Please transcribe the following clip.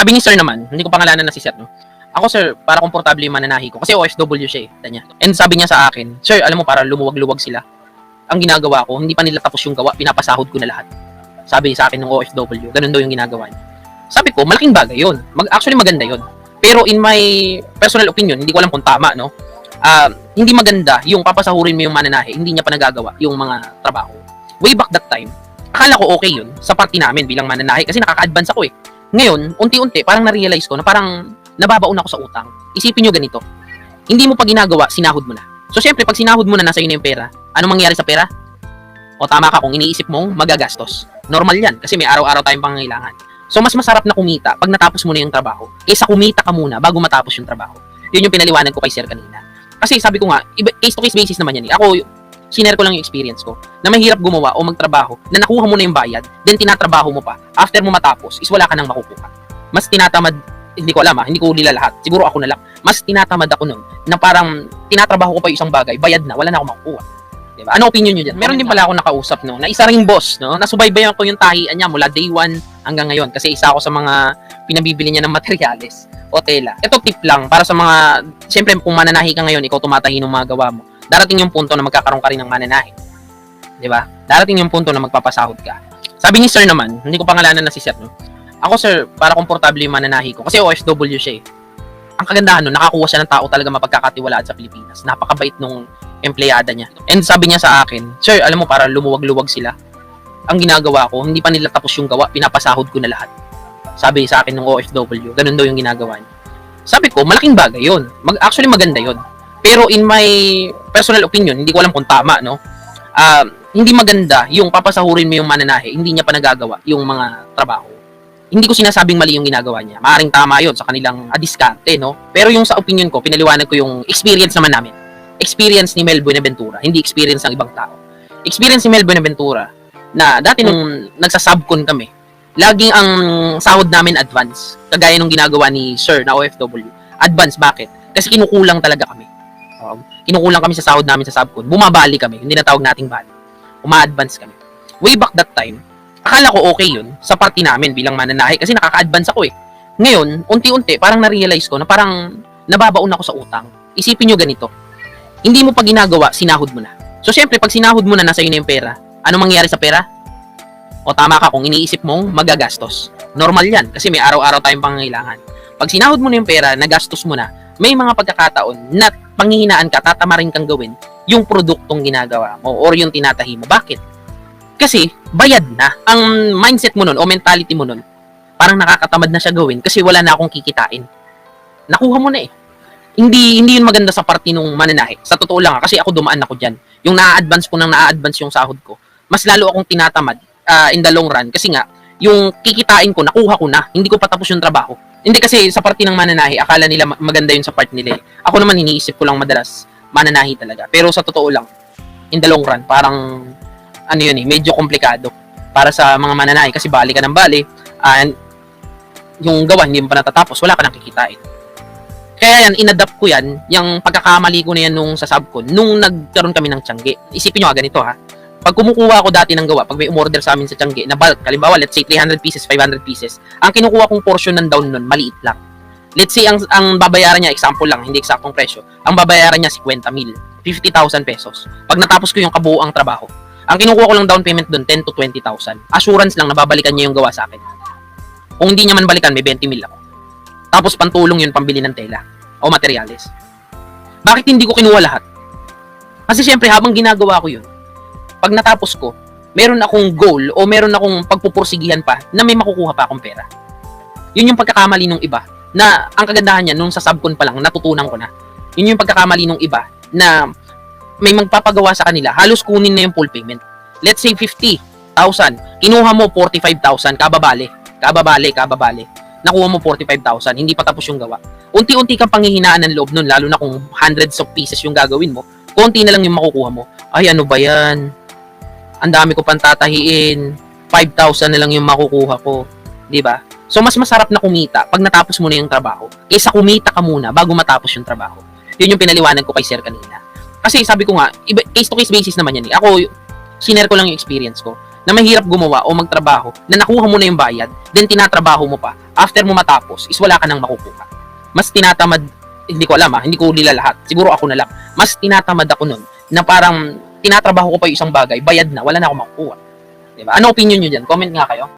Sabi ni sir naman, hindi ko pangalanan na si sir, no? Ako sir, para komportable yung mananahi ko. Kasi OFW siya eh, tanya. And sabi niya sa akin, sir, alam mo, para lumuwag-luwag sila. Ang ginagawa ko, hindi pa nila tapos yung gawa, pinapasahod ko na lahat. Sabi sa akin ng OFW, ganun daw yung ginagawa niya. Sabi ko, malaking bagay yun. Mag, actually, maganda yun. Pero in my personal opinion, hindi ko alam kung tama, no? Ah, hindi maganda yung papasahurin mo yung mananahi, hindi niya pa nagagawa yung mga trabaho. Way back that time, akala ko okay yun sa party namin bilang mananahi kasi nakaka-advance ako eh. Ngayon, unti-unti, parang na-realize ko na parang nababaon ako sa utang. Isipin nyo ganito, hindi mo pa ginagawa, sinahod mo na. So, syempre, pag sinahod mo na, nasa iyo na yung pera, anong mangyayari sa pera? O tama ka kung iniisip mong magagastos. Normal yan, kasi may araw-araw tayong pangangailangan. So, mas masarap na kumita pag natapos mo na yung trabaho, kaysa kumita ka muna bago matapos yung trabaho. Yun yung pinaliwanag ko kay Sir kanina. Kasi sabi ko nga, iba- case-to-case basis naman yan eh. Ako, sinare ko lang yung experience ko, na mahirap gumawa o magtrabaho, na nakuha mo na yung bayad, then tinatrabaho mo pa, after mo matapos, is wala ka nang makukuha. Mas tinatamad, hindi ko alam ha, hindi ko nila lahat, siguro ako na lang, mas tinatamad ako nun, na parang tinatrabaho ko pa yung isang bagay, bayad na, wala na akong makukuha. Diba? Ano opinion nyo dyan? Meron din pala ako nakausap, no, na isa ring boss, no, nasubaybayan ko yung tahian niya mula day one hanggang ngayon, kasi isa ako sa mga pinabibili niya ng materyales o tela. Ito tip lang, para sa mga, siyempre kung mananahi ka ngayon, ikaw tumatahi ng mga gawa mo, darating yung punto na magkakaroon ka rin ng mananahi. Di ba? Darating yung punto na magpapasahod ka. Sabi ni sir naman, hindi ko pangalanan na si sir, no? Ako sir, para komportable yung mananahi ko. Kasi OFW siya eh. Ang kagandahan nun, nakakuha siya ng tao talaga mapagkakatiwalaan sa Pilipinas. Napakabait nung empleyada niya. And sabi niya sa akin, Sir, alam mo, para lumuwag-luwag sila. Ang ginagawa ko, hindi pa nila tapos yung gawa, pinapasahod ko na lahat. Sabi sa akin ng OFW, ganun daw yung ginagawa niya. Sabi ko, malaking bagay yun. Mag, actually, maganda yun. Pero in my personal opinion, hindi ko alam kung tama, no? Ah, hindi maganda yung papasahurin mo yung mananahi, hindi niya pa nagagawa yung mga trabaho. Hindi ko sinasabing mali yung ginagawa niya. Maaring tama yun sa kanilang ah, diskarte, no? Pero yung sa opinion ko, pinaliwanag ko yung experience naman namin. Experience ni Mel Buenaventura, hindi experience ng ibang tao. Experience ni Mel Buenaventura na dati nung nagsasubcon kami, laging ang sahod namin advance. Kagaya nung ginagawa ni Sir na OFW. Advance, bakit? Kasi kinukulang talaga kami. Um, kinukulang kami sa sahod namin sa subcon. Bumabali kami, hindi na tawag nating bali. Uma-advance kami. Way back that time, akala ko okay yun sa party namin bilang mananahi kasi nakaka-advance ako eh. Ngayon, unti-unti, parang na-realize ko na parang nababaon ako sa utang. Isipin nyo ganito, hindi mo pa ginagawa, sinahod mo na. So, syempre, pag sinahod mo na, nasa iyo na yung pera, ano mangyayari sa pera? O tama ka kung iniisip mong magagastos. Normal yan, kasi may araw-araw tayong pangangailangan. Pag sinahod mo na yung pera, nagastos mo na, may mga pagkakataon na panghihinaan ka, tatamarin kang gawin yung produktong ginagawa mo or yung tinatahi mo. Bakit? Kasi bayad na. Ang mindset mo nun o mentality mo nun, parang nakakatamad na siya gawin kasi wala na akong kikitain. Nakuha mo na eh. Hindi hindi yun maganda sa party nung mananahi. Sa totoo lang kasi ako dumaan ako diyan. Yung na-advance ko nang na-advance yung sahod ko. Mas lalo akong tinatamad ah, in the long run kasi nga yung kikitain ko nakuha ko na. Hindi ko pa tapos yung trabaho. Hindi kasi sa party ng mananahi, akala nila ma- maganda yun sa part nila. eh. Ako naman iniisip ko lang madalas mananahi talaga. Pero sa totoo lang, in the long run, parang ano yun eh, medyo komplikado para sa mga mananahi kasi bali ka ng bali and yung gawa hindi mo pa natatapos, wala ka nang kikitain. Kaya yan, inadapt ko yan, yung pagkakamali ko na yan nung sa subcon, nung nagkaroon kami ng tiyangge. Isipin nyo ha, ganito ha. Pag kumukuha ako dati ng gawa, pag may umorder sa amin sa tiyangge, na bulk, kalimbawa, let's say 300 pieces, 500 pieces, ang kinukuha kong portion ng down nun, maliit lang. Let's say, ang, ang babayaran niya, example lang, hindi eksaktong presyo, ang babayaran niya 50 mil, 50,000 pesos. Pag natapos ko yung kabuoang trabaho, ang kinukuha ko lang down payment doon, 10 to 20,000. Assurance lang na babalikan niya yung gawa sa akin. Kung hindi niya man balikan, may 20 mil ako. Tapos pantulong yun, pambili ng tela o materyales. Bakit hindi ko kinuha lahat? Kasi syempre, habang ginagawa ko yun, pag natapos ko, meron akong goal o meron akong pagpupursigihan pa na may makukuha pa akong pera. Yun yung pagkakamali ng iba na ang kagandahan niya nung sa subcon pa lang natutunan ko na. Yun yung pagkakamali ng iba na may magpapagawa sa kanila, halos kunin na yung full payment. Let's say 50,000, kinuha mo 45,000, kababali, kababali, kababali. Nakuha mo 45,000, hindi pa tapos yung gawa. Unti-unti kang panghihinaan ng loob nun, lalo na kung hundreds of pieces yung gagawin mo, konti na lang yung makukuha mo. Ay, ano ba yan? ang dami ko pang tatahiin, 5,000 na lang yung makukuha ko, 'di ba? So mas masarap na kumita pag natapos mo na yung trabaho kaysa kumita ka muna bago matapos yung trabaho. 'Yun yung pinaliwanag ko kay sir kanina. Kasi sabi ko nga, case to case basis naman yan eh. Ako, sinare ko lang yung experience ko na mahirap gumawa o magtrabaho na nakuha mo na yung bayad, then tinatrabaho mo pa. After mo matapos, is wala ka nang makukuha. Mas tinatamad, hindi ko alam ha, hindi ko ulila lahat. Siguro ako na lang. Mas tinatamad ako nun na parang tinatrabaho ko pa yung isang bagay, bayad na, wala na akong makukuha. Diba? Ano opinion nyo dyan? Comment nga kayo.